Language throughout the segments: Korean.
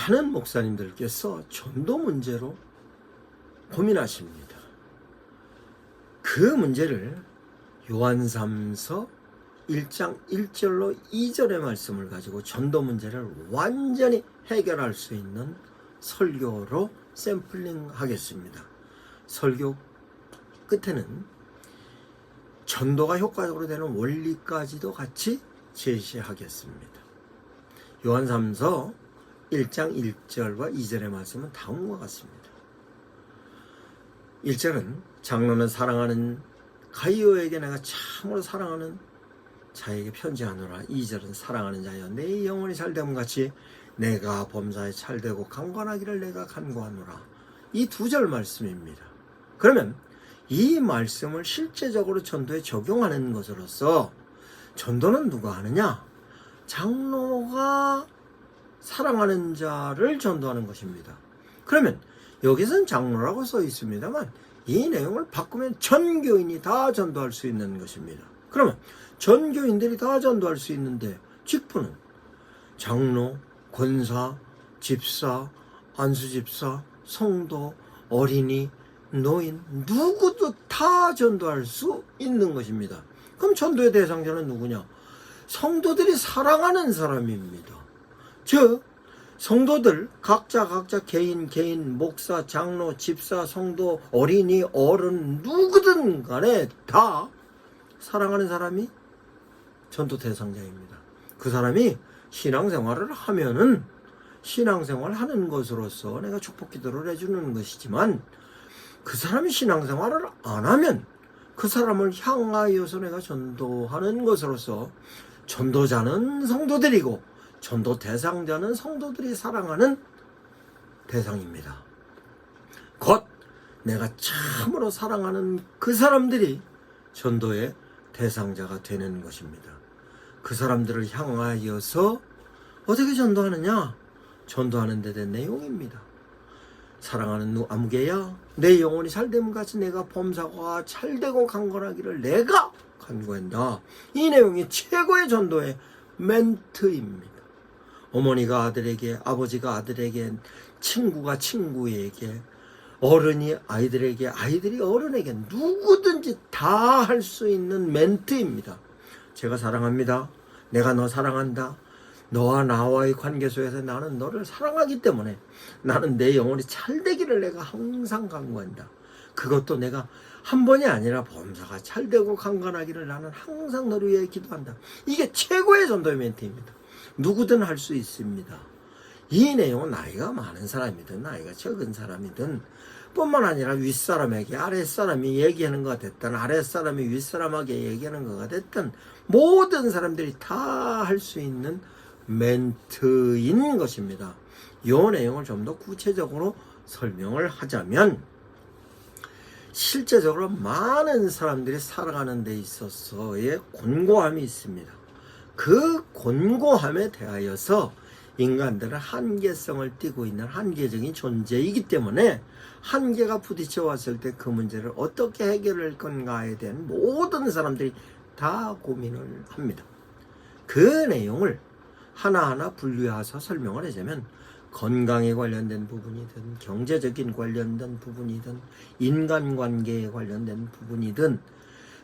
많은 목사님들께서 전도 문제로 고민하십니다. 그 문제를 요한삼서 1장 1절로 2절의 말씀을 가지고 전도 문제를 완전히 해결할 수 있는 설교로 샘플링 하겠습니다. 설교 끝에는 전도가 효과적으로 되는 원리까지도 같이 제시하겠습니다. 요한삼서 1장 1절과 2절의 말씀은 다음과 같습니다. 1절은 장로는 사랑하는 가이오에게 내가 참으로 사랑하는 자에게 편지하노라. 2절은 사랑하는 자여 내 영혼이 잘됨 같이 내가 범사에 잘되고 강관하기를 내가 간구하노라. 이 두 절 말씀입니다. 그러면 이 말씀을 실제적으로 전도에 적용하는 것으로서 전도는 누가 하느냐? 장로가 사랑하는 자를 전도하는 것입니다. 그러면 여기서는 장로라고 써 있습니다만 이 내용을 바꾸면 전 교인이 다 전도할 수 있는 것입니다. 그러면 전 교인들이 다 전도할 수 있는데 직분은 장로, 권사, 집사, 안수집사, 성도, 어린이, 노인 누구도 다 전도할 수 있는 것입니다. 그럼 전도의 대상자는 누구냐? 성도들이 사랑하는 사람입니다. 즉 성도들 각자 각자 개인 개인 목사 장로 집사 성도 어린이 어른 누구든 간에 다 사랑하는 사람이 전도 대상자입니다. 그 사람이 신앙생활을 하면은 신앙생활 하는 것으로서 내가 축복 기도를 해주는 것이지만 그 사람이 신앙생활을 안 하면 그 사람을 향하여서 내가 전도하는 것으로서 전도자는 성도들이고 전도 대상자는 성도들이 사랑하는 대상입니다. 곧 내가 참으로 사랑하는 그 사람들이 전도의 대상자가 되는 것입니다. 그 사람들을 향하여서 어떻게 전도하느냐? 전도하는 데 대한 내용입니다. 사랑하는 누 아무개야 내 영혼이 잘됨 같이 내가 범사가 잘되고 강건하기를 내가 간구한다. 이 내용이 최고의 전도의 멘트입니다. 어머니가 아들에게 아버지가 아들에게 친구가 친구에게 어른이 아이들에게 아이들이 어른에게 누구든지 다 할 수 있는 멘트입니다. 제가 사랑합니다. 내가 너 사랑한다. 너와 나와의 관계 속에서 나는 너를 사랑하기 때문에 나는 내 영혼이 찰되기를 내가 항상 간구한다. 그것도 내가 한 번이 아니라 범사가 찰되고 강건하기를 나는 항상 너를 위해 기도한다. 이게 최고의 전도의 멘트입니다. 누구든 할 수 있습니다. 이 내용은 나이가 많은 사람이든 나이가 적은 사람이든 뿐만 아니라 윗사람에게 아랫사람이 얘기하는 것가 됐든 아랫사람이 윗사람에게 얘기하는 것가 됐든 모든 사람들이 다 할 수 있는 멘트인 것입니다. 이 내용을 좀 더 구체적으로 설명을 하자면 실제적으로 많은 사람들이 살아가는 데 있어서의 곤고함이 있습니다. 그 곤고함에 대하여서 인간들은 한계성을 띠고 있는 한계적인 존재이기 때문에 한계가 부딪혀 왔을 때 그 문제를 어떻게 해결할 건가에 대한 모든 사람들이 다 고민을 합니다. 그 내용을 하나하나 분류해서 설명을 하자면 건강에 관련된 부분이든 경제적인 관련된 부분이든 인간관계에 관련된 부분이든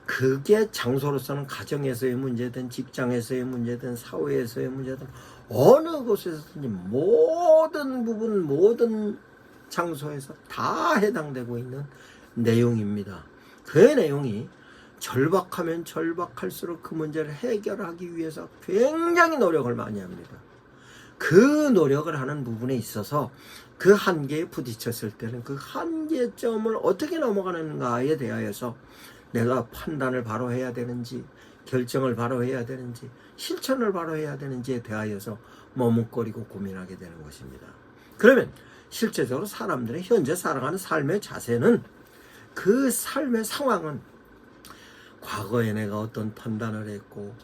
그게 장소로서는 가정에서의 문제든 직장에서의 문제든 사회에서의 문제든 어느 곳에서든지 모든 부분 모든 장소에서 다 해당되고 있는 내용입니다. 그 내용이 절박하면 절박할수록 그 문제를 해결하기 위해서 굉장히 노력을 많이 합니다. 그 노력을 하는 부분에 있어서 그 한계에 부딪혔을 때는 그 한계점을 어떻게 넘어가는가에 대하여서 내가 판단을 바로 해야 되는지 결정을 바로 해야 되는지 실천을 바로 해야 되는지에 대하여서 머뭇거리고 고민하게 되는 것입니다. 그러면 실제적으로 사람들의 현재 살아가는 삶의 자세는 그 삶의 상황은 과거에 내가 어떤 판단을 했고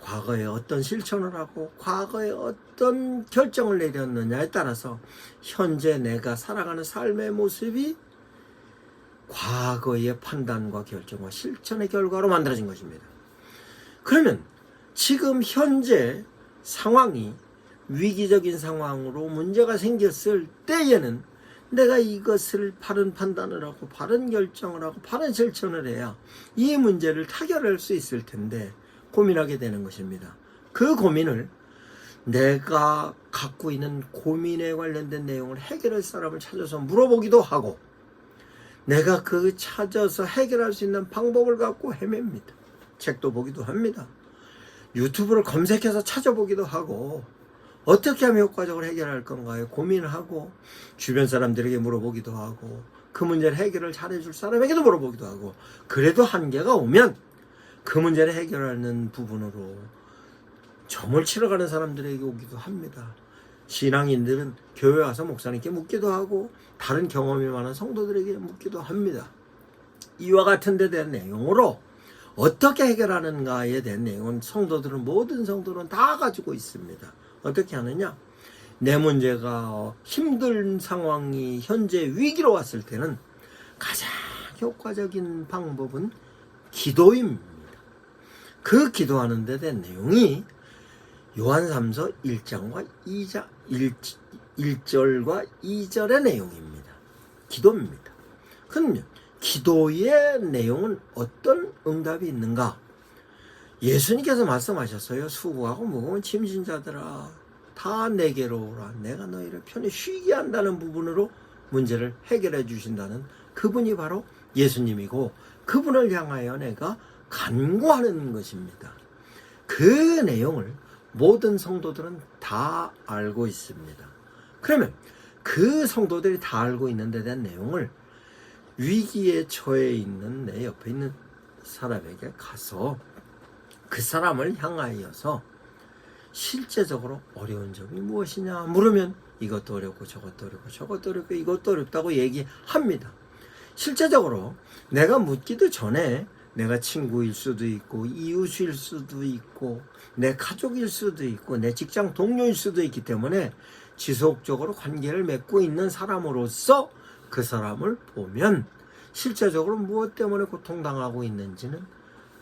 과거에 어떤 실천을 하고 과거에 어떤 결정을 내렸느냐에 따라서 현재 내가 살아가는 삶의 모습이 과거의 판단과 결정과 실천의 결과로 만들어진 것입니다. 그러면 지금 현재 상황이 위기적인 상황으로 문제가 생겼을 때에는 내가 이것을 바른 판단을 하고 바른 결정을 하고 바른 실천을 해야 이 문제를 타결할 수 있을 텐데 고민하게 되는 것입니다. 그 고민을 내가 갖고 있는 고민에 관련된 내용을 해결할 사람을 찾아서 물어보기도 하고 내가 그 찾아서 해결할 수 있는 방법을 갖고 헤맵니다. 책도 보기도 합니다. 유튜브를 검색해서 찾아보기도 하고 어떻게 하면 효과적으로 해결할 건가요? 고민을 하고 주변 사람들에게 물어보기도 하고 그 문제를 해결을 잘해줄 사람에게도 물어보기도 하고 그래도 한계가 오면 그 문제를 해결하는 부분으로 점을 치러 가는 사람들에게 오기도 합니다. 신앙인들은 교회 와서 목사님께 묻기도 하고 다른 경험이 많은 성도들에게 묻기도 합니다. 이와 같은 데 대한 내용으로 어떻게 해결하는가에 대한 내용은 성도들은 모든 성도는 다 가지고 있습니다. 어떻게 하느냐? 내 문제가 힘든 상황이 현재 위기로 왔을 때는 가장 효과적인 방법은 기도입니다. 그 기도하는 데 대한 내용이 요한 3서 1장과 2장 1, 1절과 2절의 내용입니다. 기도입니다. 그러면 기도의 내용은 어떤 응답이 있는가? 예수님께서 말씀하셨어요. 수고하고 무거운 짐진 자들아 다 내게로 오라. 내가 너희를 편히 쉬게 한다는 부분으로 문제를 해결해 주신다는 그분이 바로 예수님이고 그분을 향하여 내가 간구하는 것입니다. 그 내용을 모든 성도들은 다 알고 있습니다. 그러면 그 성도들이 다 알고 있는 데 대한 내용을 위기에 처해 있는 내 옆에 있는 사람에게 가서 그 사람을 향하여서 실제적으로 어려운 점이 무엇이냐 물으면 이것도 어렵고 저것도 어렵고 저것도 어렵고 이것도 어렵다고 얘기합니다. 실제적으로 내가 묻기도 전에 내가 친구일 수도 있고 이웃일 수도 있고 내 가족일 수도 있고 내 직장 동료일 수도 있기 때문에 지속적으로 관계를 맺고 있는 사람으로서 그 사람을 보면 실제적으로 무엇 때문에 고통당하고 있는지는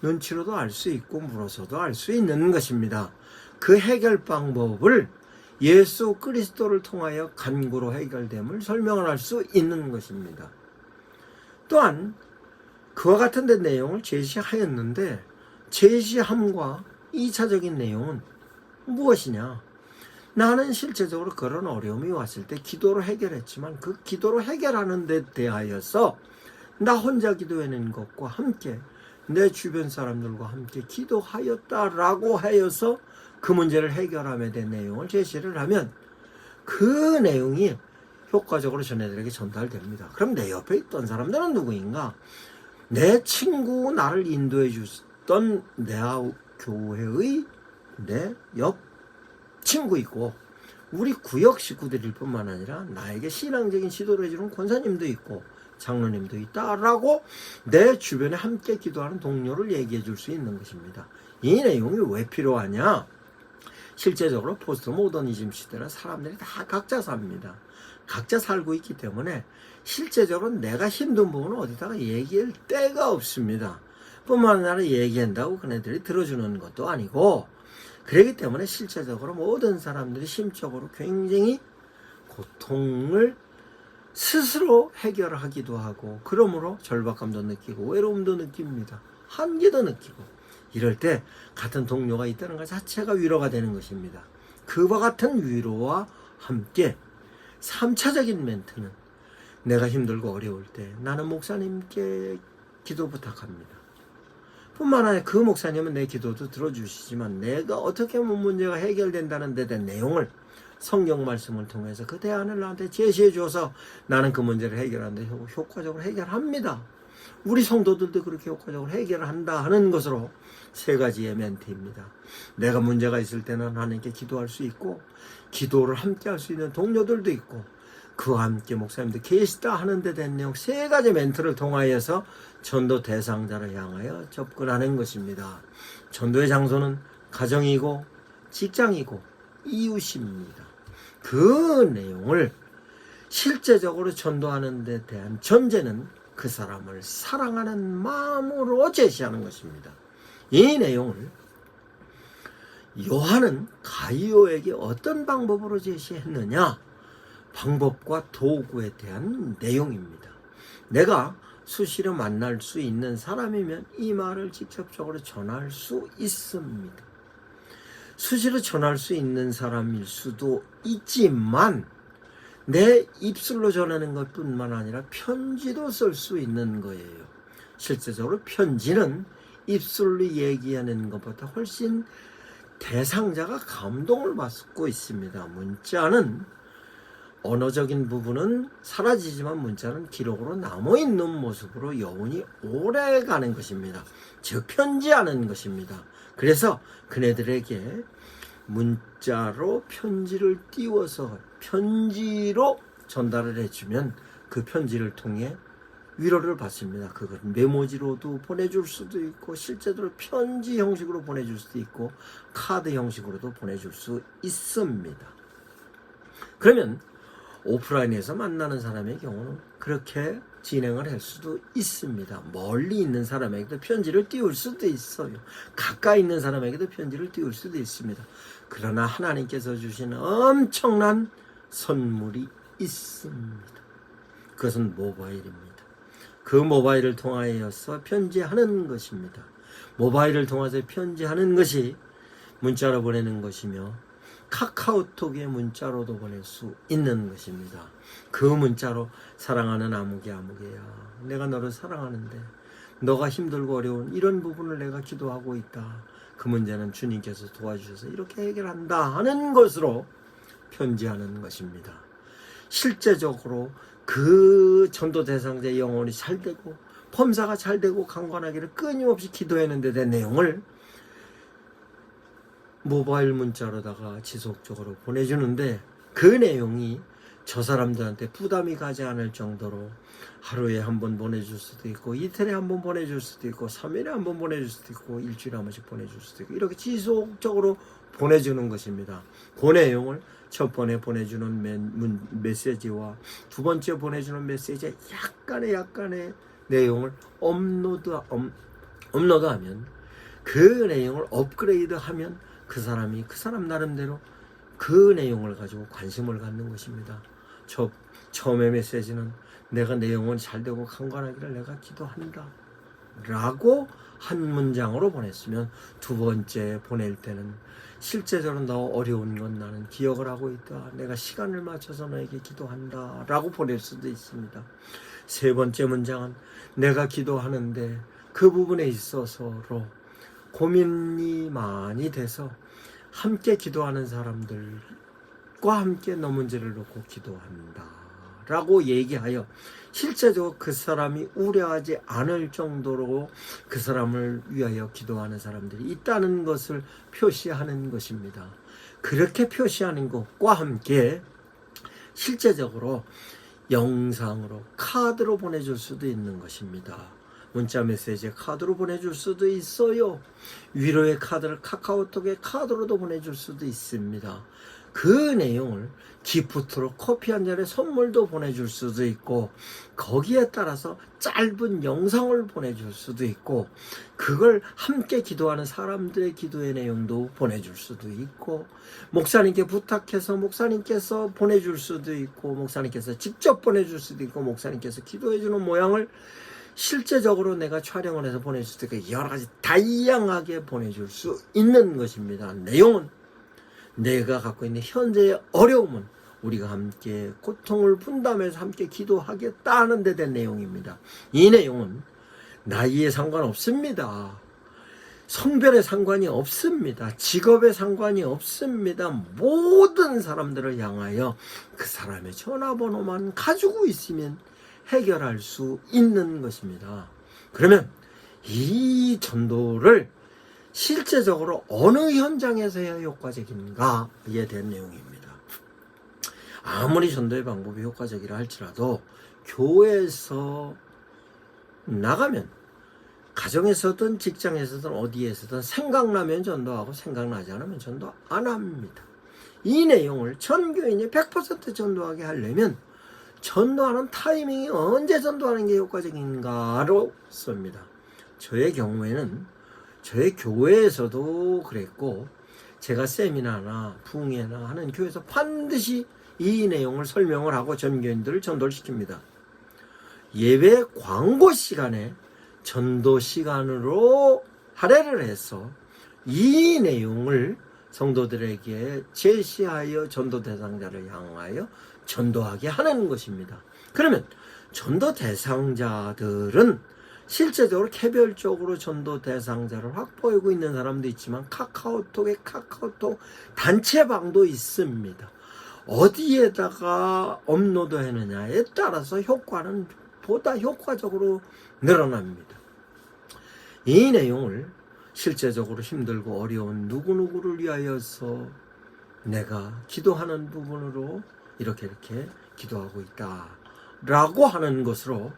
눈치로도 알 수 있고 물어서도 알 수 있는 것입니다. 그 해결 방법을 예수 그리스도를 통하여 간구로 해결됨을 설명을 할 수 있는 것입니다. 또한 그와 같은 데 내용을 제시하였는데 제시함과 2차적인 내용은 무엇이냐? 나는 실제적으로 그런 어려움이 왔을 때 기도로 해결했지만 그 기도로 해결하는 데 대하여서 나 혼자 기도해낸 것과 함께 내 주변 사람들과 함께 기도하였다라고 하여서 그 문제를 해결함에 대한 내용을 제시를 하면 그 내용이 효과적으로 전애들에게 전달됩니다. 그럼 내 옆에 있던 사람들은 누구인가? 내 친구 나를 인도해 줬던 내 교회의 내 옆 친구이고 우리 구역 식구들일 뿐만 아니라 나에게 신앙적인 지도를 해주는 권사님도 있고 장로님도 있다라고 내 주변에 함께 기도하는 동료를 얘기해 줄 수 있는 것입니다. 이 내용이 왜 필요하냐? 실제적으로 포스트 모더니즘 시대는 사람들이 다 각자 삽니다. 각자 살고 있기 때문에 실제적으로 내가 힘든 부분은 어디다가 얘기할 데가 없습니다. 뿐만 아니라 얘기한다고 그네들이 들어주는 것도 아니고 그렇기 때문에 실제적으로 모든 사람들이 심적으로 굉장히 고통을 스스로 해결하기도 하고 그러므로 절박감도 느끼고 외로움도 느낍니다. 한계도 느끼고 이럴 때 같은 동료가 있다는 것 자체가 위로가 되는 것입니다. 그와 같은 위로와 함께 3차적인 멘트는 내가 힘들고 어려울 때 나는 목사님께 기도 부탁합니다. 뿐만 아니라 그 목사님은 내 기도도 들어주시지만 내가 어떻게 하면 문제가 해결된다는 데 대한 내용을 성경 말씀을 통해서 그 대안을 나한테 제시해 줘서 나는 그 문제를 해결하는데 효과적으로 해결합니다. 우리 성도들도 그렇게 효과적으로 해결한다 하는 것으로 세 가지의 멘트입니다. 내가 문제가 있을 때는 하나님께 기도할 수 있고 기도를 함께 할 수 있는 동료들도 있고 그와 함께 목사님들 계시다 하는데 된 내용 세 가지 멘트를 통하여서 전도 대상자를 향하여 접근하는 것입니다. 전도의 장소는 가정이고 직장이고 이웃입니다. 그 내용을 실제적으로 전도하는 데 대한 전제는 그 사람을 사랑하는 마음으로 제시하는 것입니다. 이 내용을 요한은 가이오에게 어떤 방법으로 제시했느냐? 방법과 도구에 대한 내용입니다. 내가 수시로 만날 수 있는 사람이면 이 말을 직접적으로 전할 수 있습니다. 수시로 전할 수 있는 사람일 수도 있지만 내 입술로 전하는 것 뿐만 아니라 편지도 쓸 수 있는 거예요. 실제적으로 편지는 입술로 얘기하는 것보다 훨씬 대상자가 감동을 받고 있습니다. 문자는 언어적인 부분은 사라지지만 문자는 기록으로 남아있는 모습으로 여운이 오래 가는 것입니다. 즉, 편지하는 것입니다. 그래서 그네들에게 문자로 편지를 띄워서 편지로 전달을 해주면 그 편지를 통해 위로를 받습니다. 그걸 메모지로도 보내줄 수도 있고 실제로 편지 형식으로 보내줄 수도 있고 카드 형식으로도 보내줄 수 있습니다. 그러면 오프라인에서 만나는 사람의 경우는 그렇게 진행을 할 수도 있습니다. 멀리 있는 사람에게도 편지를 띄울 수도 있어요. 가까이 있는 사람에게도 편지를 띄울 수도 있습니다. 그러나 하나님께서 주신 엄청난 선물이 있습니다. 그것은 모바일입니다. 그 모바일을 통하여서 편지하는 것입니다. 모바일을 통해서 편지하는 것이 문자로 보내는 것이며 카카오톡에 문자로도 보낼 수 있는 것입니다. 그 문자로 사랑하는 아무개 아무개야 내가 너를 사랑하는데 너가 힘들고 어려운 이런 부분을 내가 기도하고 있다. 그 문제는 주님께서 도와주셔서 이렇게 해결한다 하는 것으로 편지하는 것입니다. 실제적으로 그 전도 대상자의 영혼이 잘 되고 범사가 잘 되고 강건하기를 끊임없이 기도했는데 된 내용을 모바일 문자로다가 지속적으로 보내주는데 그 내용이 저 사람들한테 부담이 가지 않을 정도로 하루에 한 번 보내줄 수도 있고 이틀에 한 번 보내줄 수도 있고 3일에 한 번 보내줄 수도 있고 일주일에 한 번씩 보내줄 수도 있고 이렇게 지속적으로 보내주는 것입니다. 그 내용을 첫 번에 보내주는 메, 문, 메시지와 두 번째 보내주는 메시지에 약간의 약간의 내용을 업로드 업, 업로드하면 그 내용을 업그레이드하면 그 사람이 그 사람 나름대로 그 내용을 가지고 관심을 갖는 것입니다. 저 처음의 메시지는 내가 내용은 잘 되고 강건하기를 내가 기도한다. 라고 한 문장으로 보냈으면 두 번째 보낼 때는 실제적으로 너 어려운 건 나는 기억을 하고 있다. 내가 시간을 맞춰서 너에게 기도한다. 라고 보낼 수도 있습니다. 세 번째 문장은 내가 기도하는데 그 부분에 있어서로 고민이 많이 돼서 함께 기도하는 사람들과 함께 너 문제를 놓고 기도한다. 라고 얘기하여 실제적으로 그 사람이 우려하지 않을 정도로 그 사람을 위하여 기도하는 사람들이 있다는 것을 표시하는 것입니다. 그렇게 표시하는 것과 함께 실제적으로 영상으로 카드로 보내줄 수도 있는 것입니다. 문자 메시지 카드로 보내줄 수도 있어요. 위로의 카드를 카카오톡에 카드로도 보내줄 수도 있습니다. 그 내용을 기프트로 커피 한 잔의 선물도 보내줄 수도 있고 거기에 따라서 짧은 영상을 보내줄 수도 있고 그걸 함께 기도하는 사람들의 기도의 내용도 보내줄 수도 있고 목사님께 부탁해서 목사님께서 보내줄 수도 있고 목사님께서 직접 보내줄 수도 있고 목사님께서 기도해주는 모양을 실제적으로 내가 촬영을 해서 수도 있고 여러 가지 다양하게 보내줄 수 있는 것입니다. 내용은 내가 갖고 있는 현재의 어려움은 우리가 함께 고통을 분담해서 함께 기도하겠다 하는 데 된 내용입니다. 이 내용은 나이에 상관없습니다. 성별에 상관이 없습니다. 직업에 상관이 없습니다. 모든 사람들을 향하여 그 사람의 전화번호만 가지고 있으면 해결할 수 있는 것입니다. 그러면 이 전도를 실제적으로 어느 현장에서 해야 효과적인가에 대한 내용입니다. 아무리 전도의 방법이 효과적이라 할지라도 교회에서 나가면 가정에서든 직장에서든 어디에서든 생각나면 전도하고 생각나지 않으면 전도 안 합니다. 이 내용을 전 교인이 100% 전도하게 하려면 전도하는 타이밍이 언제 전도하는 게 효과적인가로 씁니다. 저의 경우에는 저의 교회에서도 그랬고 제가 세미나나 부흥회나 하는 교회에서 반드시 이 내용을 설명을 하고 전교인들을 전도를 시킵니다. 예배 광고 시간에 전도 시간으로 할애를 해서 이 내용을 성도들에게 제시하여 전도 대상자를 향하여 전도하게 하는 것입니다. 그러면 전도 대상자들은 실제적으로 개별적으로 전도 대상자를 확보하고 있는 사람도 있지만 카카오톡에 카카오톡 단체방도 있습니다. 어디에다가 업로드 하느냐에 따라서 효과는 보다 효과적으로 늘어납니다. 이 내용을 실제적으로 힘들고 어려운 누구누구를 위하여서 내가 기도하는 부분으로 이렇게 이렇게 기도하고 있다. 라고 하는 것으로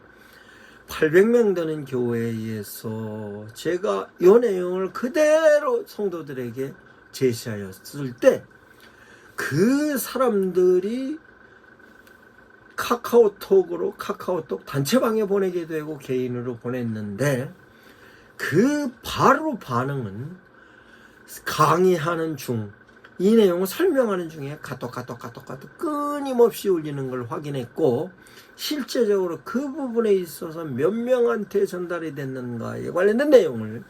800명 되는 교회에서 제가 이 내용을 그대로 성도들에게 제시하였을 때 그 사람들이 카카오톡으로 카카오톡 단체방에 보내게 되고 개인으로 보냈는데 그 바로 반응은 강의하는 중 이 내용을 설명하는 중에 카톡 카톡 카톡 카톡 끊임없이 울리는 걸 확인했고 실제적으로 그 부분에 있어서 몇 명한테 전달이 됐는가에 관련된 내용을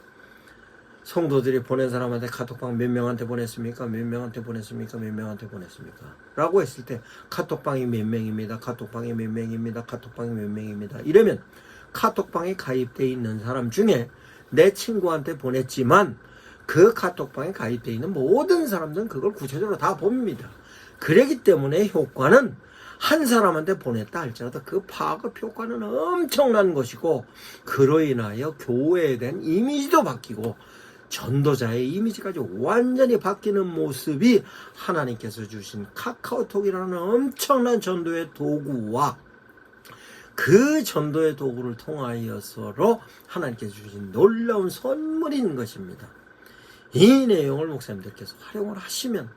성도들이 보낸 사람한테 카톡방 몇 명한테 보냈습니까? 몇 명한테 보냈습니까? 몇 명한테 보냈습니까? 라고 했을 때 카톡방이 몇 명입니다. 카톡방이 몇 명입니다. 카톡방이 몇 명입니다. 이러면 카톡방에 가입되어 있는 사람 중에 내 친구한테 보냈지만 그 카톡방에 가입되어 있는 모든 사람들은 그걸 구체적으로 다 봅니다. 그러기 때문에 효과는 한 사람한테 보냈다 할지라도 그 파급 효과는 엄청난 것이고 그로 인하여 교회에 대한 이미지도 바뀌고 전도자의 이미지까지 완전히 바뀌는 모습이 하나님께서 주신 카카오톡이라는 엄청난 전도의 도구와 그 전도의 도구를 통하여서로 하나님께서 주신 놀라운 선물인 것입니다. 이 내용을 목사님들께서 활용을 하시면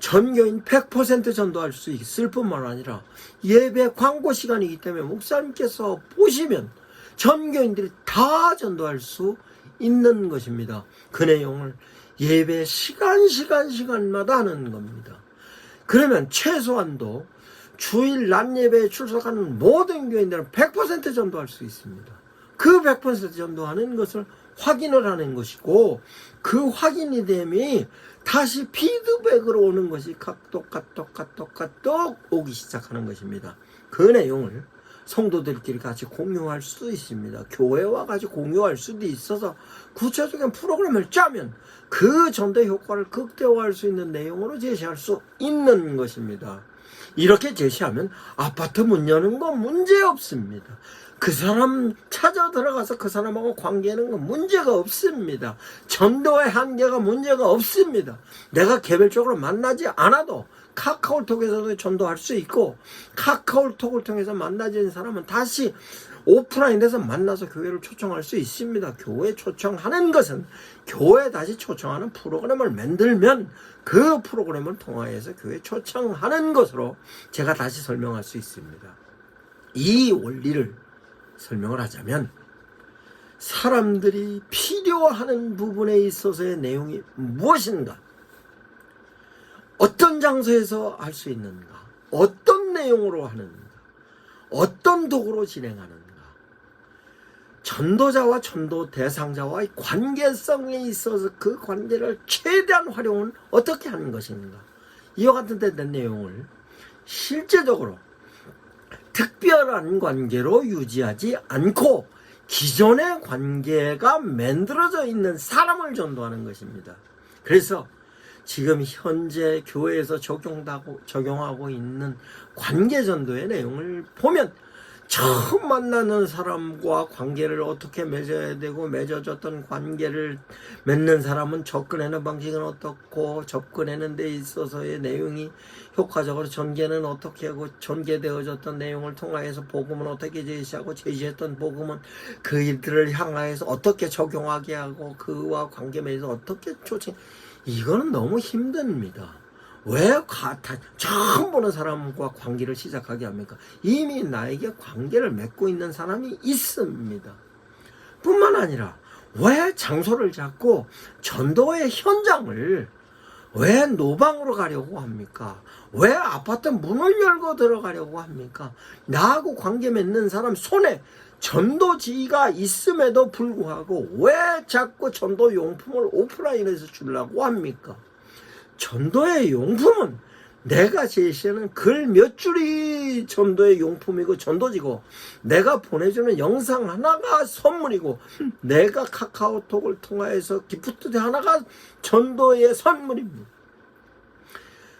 전교인 100% 전도할 수 있을 뿐만 아니라 예배 광고 시간이기 때문에 목사님께서 보시면 전교인들이 다 전도할 수 있는 것입니다. 그 내용을 예배 시간 시간 시간마다 하는 겁니다. 그러면 최소한도 주일 낮 예배에 출석하는 모든 교인들은 100% 전도할 수 있습니다. 그 100% 전도하는 것을 확인을 하는 것이고 그 확인이 되면 다시 피드백으로 오는 것이 카톡 카톡 카톡 카톡 오기 시작하는 것입니다. 그 내용을 성도들끼리 같이 공유할 수도 있습니다. 교회와 같이 공유할 수도 있어서 구체적인 프로그램을 짜면 그 전도 효과를 극대화할 수 있는 내용으로 제시할 수 있는 것입니다. 이렇게 제시하면 아파트 문 여는 건 문제 없습니다. 그 사람 찾아 들어가서 그 사람하고 관계하는 건 문제가 없습니다. 전도의 한계가 문제가 없습니다. 내가 개별적으로 만나지 않아도 카카오톡에서도 전도할 수 있고 카카오톡을 통해서 만나진 사람은 다시 오프라인에서 만나서 교회를 초청할 수 있습니다. 교회 초청하는 것은 교회 다시 초청하는 프로그램을 만들면 그 프로그램을 통하여서 교회 초청하는 것으로 제가 다시 설명할 수 있습니다. 이 원리를 설명을 하자면 사람들이 필요하는 부분에 있어서의 내용이 무엇인가? 어떤 장소에서 할 수 있는가? 어떤 내용으로 하는가? 어떤 도구로 진행하는가? 전도자와 전도 대상자와의 관계성에 있어서 그 관계를 최대한 활용은 어떻게 하는 것인가? 이와 같은 데 내용을 실제적으로 특별한 관계로 유지하지 않고 기존의 관계가 만들어져 있는 사람을 전도하는 것입니다. 그래서 지금 현재 교회에서 적용하고, 있는 관계 전도의 내용을 보면 처음 만나는 사람과 관계를 어떻게 맺어야 되고 맺어졌던 관계를 맺는 사람은 접근하는 방식은 어떻고 접근하는 데 있어서의 내용이 효과적으로 전개는 어떻게 하고 전개되어졌던 내용을 통하여서 복음은 어떻게 제시하고 제시했던 복음은 그 일들을 향하여서 어떻게 적용하게 하고 그와 관계 맺어서 어떻게 초청 이거는 너무 힘듭니다. 왜 처음 보는 사람과 관계를 시작하게 합니까? 이미 나에게 관계를 맺고 있는 사람이 있습니다. 뿐만 아니라 왜 장소를 잡고 전도의 현장을 왜 노방으로 가려고 합니까? 왜 아파트 문을 열고 들어가려고 합니까? 나하고 관계 맺는 사람 손에 전도지가 있음에도 불구하고 왜 자꾸 전도 용품을 오프라인에서 주려고 합니까? 전도의 용품은 내가 제시하는 글 몇 줄이 전도의 용품이고 전도지고 내가 보내주는 영상 하나가 선물이고 내가 카카오톡을 통하여서 기프트 하나가 전도의 선물입니다.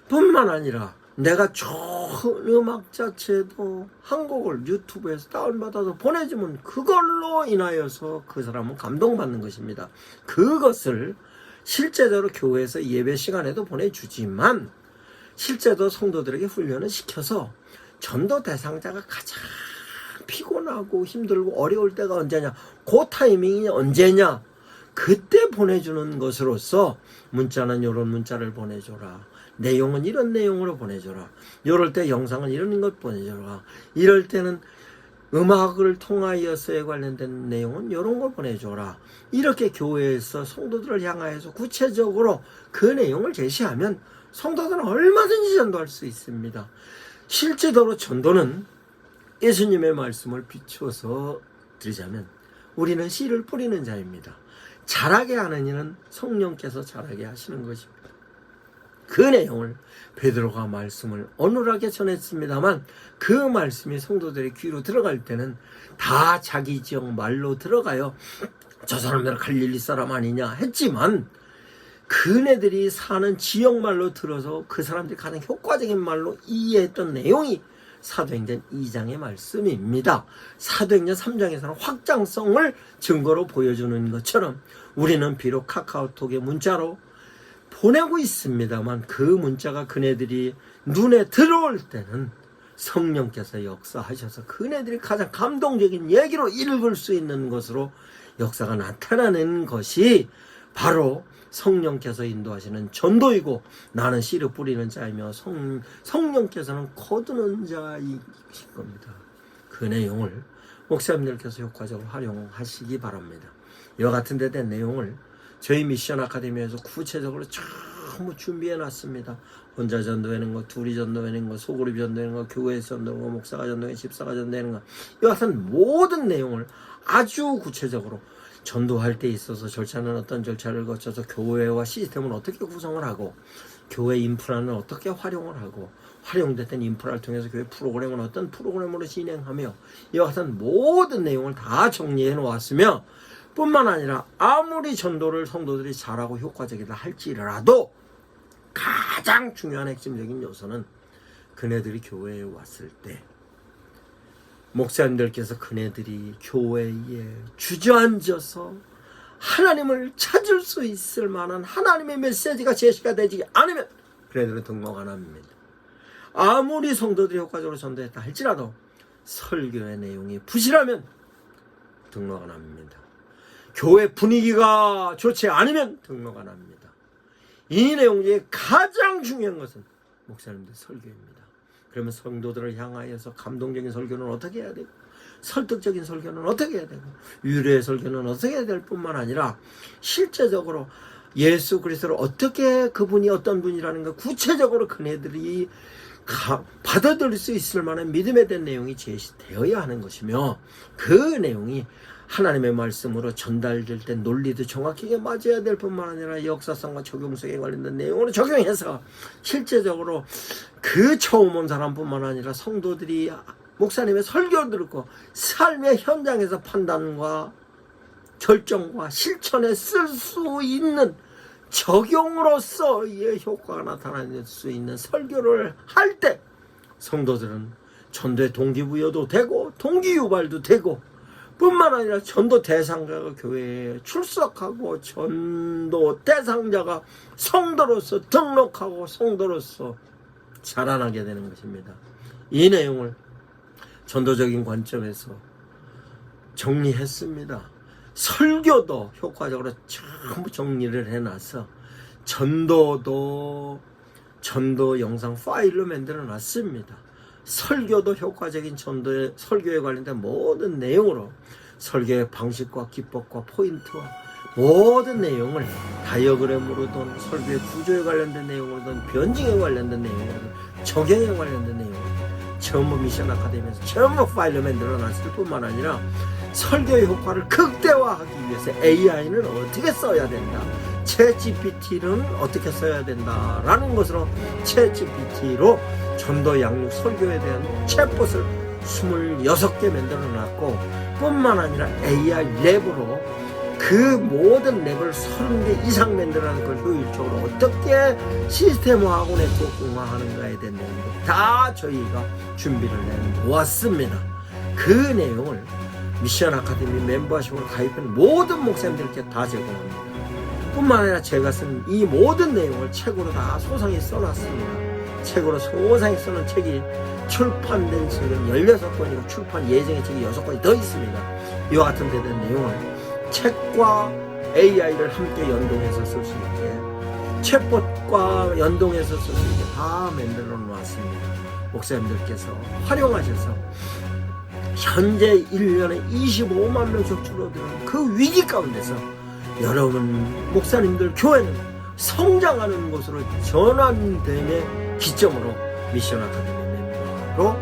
뿐만 아니라 내가 좋은 음악 자체도 한 곡을 유튜브에서 다운받아서 보내주면 그걸로 인하여서 그 사람은 감동받는 것입니다. 그것을 실제적으로 교회에서 예배 시간에도 보내주지만 실제로 성도들에게 훈련을 시켜서 전도 대상자가 가장 피곤하고 힘들고 어려울 때가 언제냐 그 타이밍이 언제냐 그때 보내주는 것으로서 문자는 이런 문자를 보내줘라 내용은 이런 내용으로 보내줘라 이럴 때 영상은 이런 것 보내줘라 이럴 때는 음악을 통하여서에 관련된 내용은 이런 걸 보내줘라 이렇게 교회에서 성도들을 향하여서 구체적으로 그 내용을 제시하면 성도들은 얼마든지 전도할 수 있습니다. 실제로 전도는 예수님의 말씀을 비추어서 드리자면 우리는 씨를 뿌리는 자입니다. 자라게 하는 이는 성령께서 자라게 하시는 것입니다. 그 내용을 베드로가 말씀을 어눌하게 전했습니다만 그 말씀이 성도들의 귀로 들어갈 때는 다 자기 지역 말로 들어가요. 저 사람들은 갈릴리 사람 아니냐 했지만 그네들이 사는 지역 말로 들어서 그 사람들이 가장 효과적인 말로 이해했던 내용이 사도행전 2장의 말씀입니다. 사도행전 3장에서는 확장성을 증거로 보여주는 것처럼 우리는 비록 카카오톡에 문자로 보내고 있습니다만 그 문자가 그네들이 눈에 들어올 때는 성령께서 역사하셔서 그네들이 가장 감동적인 얘기로 읽을 수 있는 것으로 역사가 나타나는 것이 바로 성령께서 인도하시는 전도이고 나는 씨를 뿌리는 자이며 성, 성령께서는 거두는 자이신 겁니다. 그 내용을 목사님들께서 효과적으로 활용하시기 바랍니다. 이와 같은 데된 내용을 저희 미션 아카데미에서 구체적으로 전부 준비해 놨습니다. 혼자 전도하는 거, 둘이 전도하는 거, 소그룹 전도하는 거, 교회에서 전도하는 거, 목사가 전도하는 거, 집사가 전도하는 거. 이와 같은 모든 내용을 아주 구체적으로 전도할 때 있어서 절차는 어떤 절차를 거쳐서 교회와 시스템을 어떻게 구성을 하고 교회 인프라는 어떻게 활용을 하고 활용됐던 인프라를 통해서 교회 프로그램은 어떤 프로그램으로 진행하며 이와 같은 모든 내용을 다 정리해 놓았으며 뿐만 아니라 아무리 전도를 성도들이 잘하고 효과적이다 할지라도 가장 중요한 핵심적인 요소는 그네들이 교회에 왔을 때 목사님들께서 그네들이 교회에 주저앉아서 하나님을 찾을 수 있을 만한 하나님의 메시지가 제시가 되지 않으면 그네들은 등록 안 합니다. 아무리 성도들이 효과적으로 전도했다 할지라도 설교의 내용이 부실하면 등록 안 합니다. 교회 분위기가 좋지 않으면 등록 안 합니다. 이 내용 중에 가장 중요한 것은 목사님들 설교입니다. 그러면 성도들을 향하여서 감동적인 설교는 어떻게 해야 되고 설득적인 설교는 어떻게 해야 되고 유래의 설교는 어떻게 해야 될 뿐만 아니라 실제적으로 예수 그리스도를 어떻게 그분이 어떤 분이라는 걸 구체적으로 그네들이 가, 받아들일 수 있을 만한 믿음에 대한 내용이 제시되어야 하는 것이며 그 내용이 하나님의 말씀으로 전달될 때 논리도 정확하게 맞아야 될 뿐만 아니라 역사성과 적용성에 관련된 내용으로 적용해서 실제적으로 그 처음 온 사람뿐만 아니라 성도들이 목사님의 설교를 듣고 삶의 현장에서 판단과 결정과 실천에 쓸 수 있는 적용으로서 이의 효과가 나타날 수 있는 설교를 할 때 성도들은 전도의 동기부여도 되고 동기유발도 되고 뿐만 아니라 전도 대상자가 교회에 출석하고 전도 대상자가 성도로서 등록하고 성도로서 자라나게 되는 것입니다. 이 내용을 전도적인 관점에서 정리했습니다. 설교도 효과적으로 전부 정리를 해놔서 전도도 전도 영상 파일로 만들어 놨습니다. 설교도 효과적인 전도의 설교에 관련된 모든 내용으로 설교의 방식과 기법과 포인트와 모든 내용을 다이어그램으로든 설교의 구조에 관련된 내용으로든 변증에 관련된 내용으로든 적용에 관련된 내용으로 전부 미션 아카데미에서 전부 파일로 만들어 놨을 뿐만 아니라 설교의 효과를 극대화하기 위해서 AI는 어떻게 써야 된다. 채 GPT는 어떻게 써야 된다라는 것으로 채 GPT로 전도 양육 설교에 대한 챗봇을 26개 만들어 놨고 뿐만 아니라 AI 랩으로 그 모든 랩을 30개 이상 만들어낸 걸 효율적으로 어떻게 시스템화하고 네트워크화하는가에 대한 내용도 다 저희가 준비를 해 놓았습니다. 그 내용을 미션 아카데미 멤버십으로 가입한 모든 목사님들께 다 제공합니다. 뿐만 아니라 제가 쓴 이 모든 내용을 책으로 다 소상히 써놨습니다. 책으로 소상히 써놓은 책이 출판된 책은 16권이고 출판 예정의 책이 6권이 더 있습니다. 이와 같은 데 대한 내용을 책과 AI를 함께 연동해서 쓸 수 있게 챗봇과 연동해서 쓸 수 있게 다 만들어 놓았습니다. 목사님들께서 활용하셔서 현재 1년에 25만 명씩 줄어드는 그 위기 가운데서 여러분 목사님들 교회는 성장하는 곳으로 전환됨의 기점으로 미션 아카데미 멤버로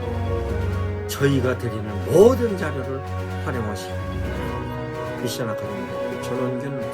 저희가 드리는 모든 자료를 활용하시기 바랍니다. 미션 아카데미 전원균